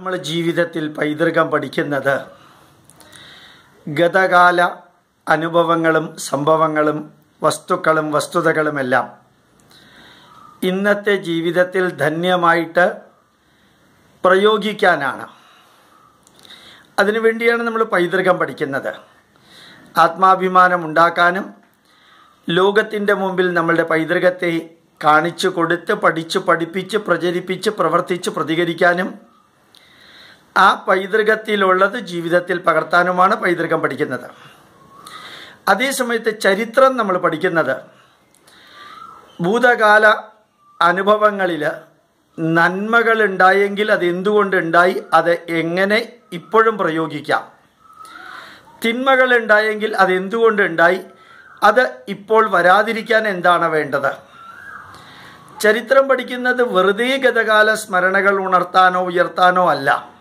നമ്മൾ ജീവിതത്തിൽ പൈതൃകം പഠിക്കുന്നത് ഗതകാല അനുഭവങ്ങളും സംഭവങ്ങളും വസ്തുക്കളും വസ്തുതകളുമെല്ലാം ഇന്നത്തെ ജീവിതത്തിൽ ധന്യമായിട്ട് പ്രയോഗിക്കാനാണ്. അതിനുവേണ്ടിയാണ് നമ്മൾ പൈതൃകം പഠിക്കുന്നത്. ആത്മാഭിമാനം ഉണ്ടാക്കാനും ലോകത്തിന്റെ മുമ്പിൽ നമ്മളുടെ പൈതൃകത്തെ കാണിച്ചു കൊടുത്ത് പഠിച്ച് പഠിപ്പിച്ച് പ്രചരിപ്പിച്ച് പ്രവർത്തിച്ച് പ്രതികരിക്കാനും ആ പൈതൃകത്തിലുള്ളത് ജീവിതത്തിൽ പകർത്താനുമാണ് പൈതൃകം പഠിക്കുന്നത്. അതേസമയത്ത് ചരിത്രം നമ്മൾ പഠിക്കുന്നത് ഭൂതകാല അനുഭവങ്ങളിൽ നന്മകൾ ഉണ്ടായെങ്കിൽ അത് എന്തുകൊണ്ടുണ്ടായി അത് എങ്ങനെ ഇപ്പോഴും പ്രയോഗിക്കാം. തിന്മകൾ ഉണ്ടായെങ്കിൽ അത് എന്തുകൊണ്ടുണ്ടായി അത് ഇപ്പോൾ വരാതിരിക്കാൻ എന്താണ് വേണ്ടത്? ചരിത്രം പഠിക്കുന്നത് വെറുതെ ഗതകാല സ്മരണകൾ ഉണർത്താനോ ഉയർത്താനോ അല്ല.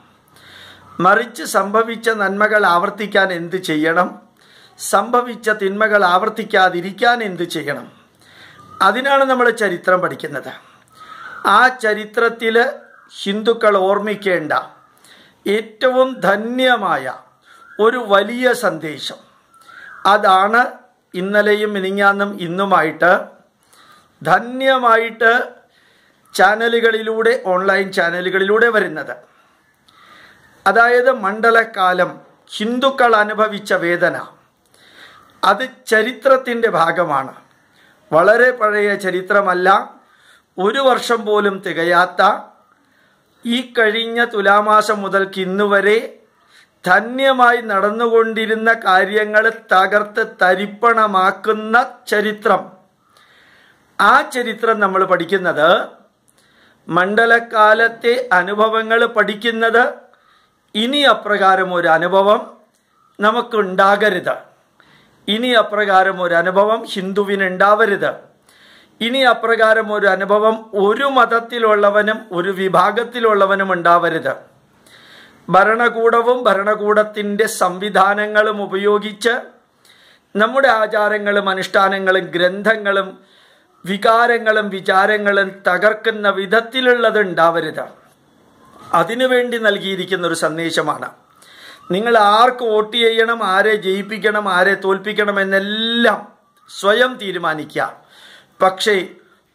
മറിച്ച് സംഭവിച്ച നന്മകൾ ആവർത്തിക്കാൻ എന്ത് ചെയ്യണം? സംഭവിച്ച തിന്മകൾ ആവർത്തിക്കാതിരിക്കാൻ എന്ത് ചെയ്യണം? അതിനാണ് നമ്മൾ ചരിത്രം പഠിക്കുന്നത്. ആ ചരിത്രത്തിൽ ഹിന്ദുക്കൾ ഓർമ്മിക്കേണ്ട ഏറ്റവും ധന്യമായ ഒരു വലിയ സന്ദേശം. അതാണ് ഇന്നലെയും മിനിങ്ങാന്നും ഇന്നുമായിട്ട് ധന്യമായിട്ട് ചാനലുകളിലൂടെ ഓൺലൈൻ ചാനലുകളിലൂടെ വരുന്നത്. അതായത് മണ്ഡലകാലം ഹിന്ദുക്കൾ അനുഭവിച്ച വേദന. അത് ചരിത്രത്തിന്റെ ഭാഗമാണ്. വളരെ പഴയ ചരിത്രമല്ല. ഒരു വർഷം പോലും തികയാത്ത ഈ കഴിഞ്ഞ തുലാമാസം മുതൽക്ക് ഇന്നുവരെ ധന്യമായി നടന്നുകൊണ്ടിരുന്ന കാര്യങ്ങൾ തകർത്ത് തരിപ്പണമാക്കുന്ന ചരിത്രം. ആ ചരിത്രം നമ്മൾ പഠിക്കുന്നത് മണ്ഡലകാലത്തെ അനുഭവങ്ങൾ പഠിക്കുന്നത് ഇനി അപ്രകാരം ഒരു അനുഭവം നമുക്കുണ്ടാകരുത്. ഇനി അപ്രകാരം ഒരു അനുഭവം ഹിന്ദുവിന് ഉണ്ടാവരുത് ഇനി അപ്രകാരം ഒരു അനുഭവം ഒരു മതത്തിലുള്ളവനും ഒരു വിഭാഗത്തിലുള്ളവനും ഉണ്ടാവരുത്. ഭരണകൂടവും ഭരണകൂടത്തിന്റെ സംവിധാനങ്ങളും ഉപയോഗിച്ച് നമ്മുടെ ആചാരങ്ങളും അനുഷ്ഠാനങ്ങളും ഗ്രന്ഥങ്ങളും വികാരങ്ങളും വിചാരങ്ങളും തകർക്കുന്ന വിധത്തിലുള്ളത് ഉണ്ടാവരുത് അതിനുവേണ്ടി നൽകിയിരിക്കുന്ന ഒരു സന്ദേശമാണ്. നിങ്ങൾ ആർക്ക് വോട്ട് ചെയ്യണം ആരെ ജയിപ്പിക്കണം ആരെ തോൽപ്പിക്കണം എന്നെല്ലാം സ്വയം തീരുമാനിക്കുക. പക്ഷേ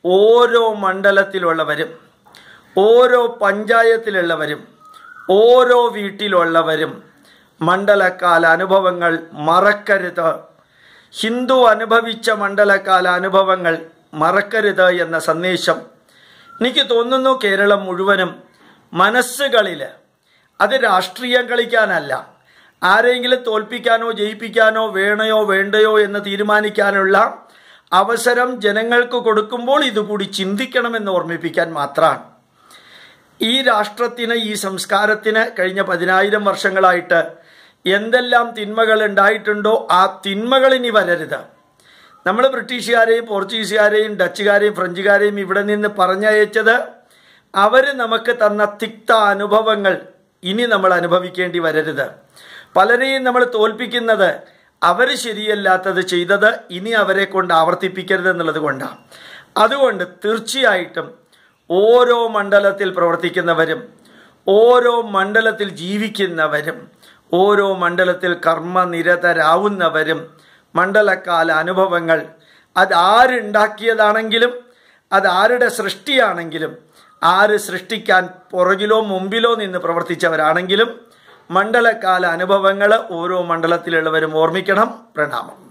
ഓരോ മണ്ഡലത്തിലുള്ളവരും ഓരോ പഞ്ചായത്തിലുള്ളവരും ഓരോ വീട്ടിലുള്ളവരും മണ്ഡലകാല അനുഭവങ്ങൾ മറക്കരുത്. ഹിന്ദു അനുഭവിച്ച മണ്ഡലകാല അനുഭവങ്ങൾ മറക്കരുത് എന്ന സന്ദേശം എനിക്ക് തോന്നുന്നു കേരളം മുഴുവനും മനസ്സുകളിൽ അത് രാഷ്ട്രീയം കളിക്കാനല്ല. ആരെങ്കിലും തോൽപ്പിക്കാനോ ജയിപ്പിക്കാനോ വേണയോ വേണ്ടയോ എന്ന് തീരുമാനിക്കാനുള്ള അവസരം ജനങ്ങൾക്ക് കൊടുക്കുമ്പോൾ ഇതുകൂടി ചിന്തിക്കണമെന്ന് ഓർമ്മിപ്പിക്കാൻ മാത്രമാണ്. ഈ രാഷ്ട്രത്തിന് ഈ സംസ്കാരത്തിന് കഴിഞ്ഞ പതിനായിരം വർഷങ്ങളായിട്ട് എന്തെല്ലാം തിന്മകൾ ഉണ്ടായിട്ടുണ്ടോ ആ തിന്മകൾ ഇനി വരരുത്. നമ്മൾ ബ്രിട്ടീഷുകാരെയും പോർച്ചുഗീസുകാരെയും ഡച്ചുകാരെയും ഫ്രഞ്ചുകാരെയും ഇവിടെ നിന്ന് പറഞ്ഞയച്ചത് അവർ നമുക്ക് തന്ന തിക്ത അനുഭവങ്ങൾ ഇനി നമ്മൾ അനുഭവിക്കേണ്ടി വരരുത്. പലരെയും നമ്മൾ തോൽപ്പിക്കുന്നത് അവർ ശരിയല്ലാത്തത് ചെയ്തത് ഇനി അവരെ കൊണ്ട് ആവർത്തിപ്പിക്കരുത് എന്നുള്ളത് കൊണ്ടാണ്. അതുകൊണ്ട് തീർച്ചയായിട്ടും ഓരോ മണ്ഡലത്തിൽ പ്രവർത്തിക്കുന്നവരും ഓരോ മണ്ഡലത്തിൽ ജീവിക്കുന്നവരും ഓരോ മണ്ഡലത്തിൽ കർമ്മനിരതരാവുന്നവരും മണ്ഡലകാല അനുഭവങ്ങൾ അത് ആരുണ്ടാക്കിയതാണെങ്കിലും അത് ആരുടെ സൃഷ്ടിയാണെങ്കിലും ആര് സൃഷ്ടിക്കാൻ പുറകിലോ മുമ്പിലോ നിന്ന് പ്രവർത്തിച്ചവരാണെങ്കിലും മണ്ഡലകാല അനുഭവങ്ങൾ ഓരോ മണ്ഡലത്തിലുള്ളവരും ഓർമ്മിക്കണം. പ്രണാമം.